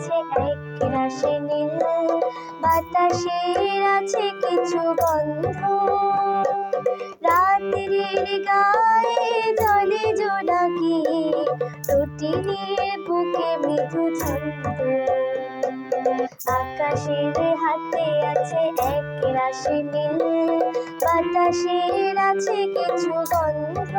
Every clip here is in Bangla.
আছে এক রাশি নীল বাতাসের আছে কিছু গন্ধ। রাত্রির গায়ে জলে জোনাকি টুটিনির বুকে মৃদু ছন্দ। আকাশের হাতে আছে এক রাশি নীল বাতাসের আছে কিছু গন্ধ।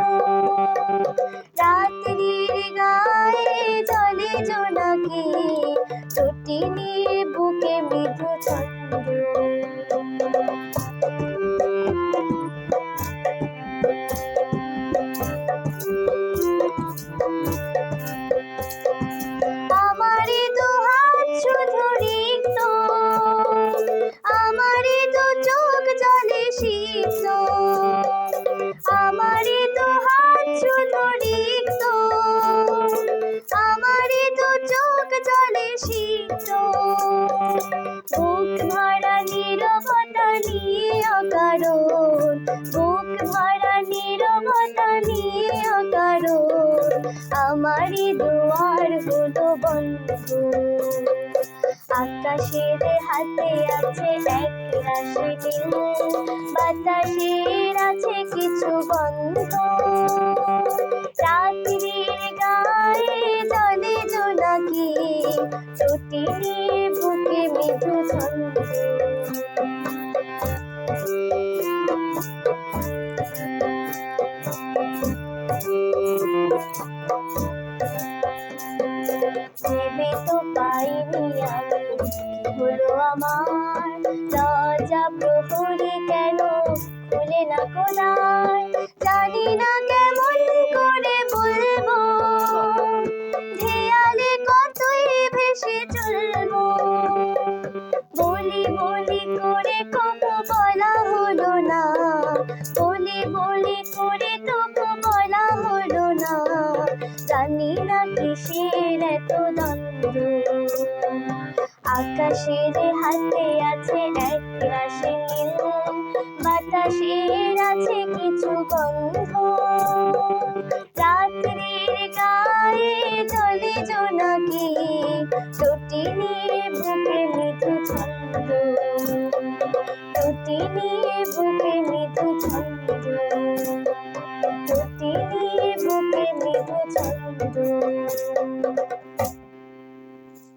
নিয়ে অকারণ, বুক ভরা নীরবতা নিয়ে অকারণ, আমারই দুয়ার হলো বন্ধু। আকাশের হাতে আছে এক রাশি নীল বাতাসের আছে কিছু গন্ধ রাত্রির গায়ে জলে জোনাকি ছুটির ভেবে তো পাইনি আমি। হলো আমার? দরজা প্রহরী কেন খুলে না কোদায় জানি না কেমন করে বলব। দেয়ালে কতই ভেসে চলবো। বলি বলি করে কবু বলা হলো না। বলি বলি করে তবু বলা হলো না। জানি না কিসের আকাশের হাতে আছে এক রাশি নীল। বাতাসের আছে কিছু গন্ধ। রাত্রির গায়ে জলে জোনাকি। টুটিনির বুকে মৃদু ছন্দ। টুটিনির বুকে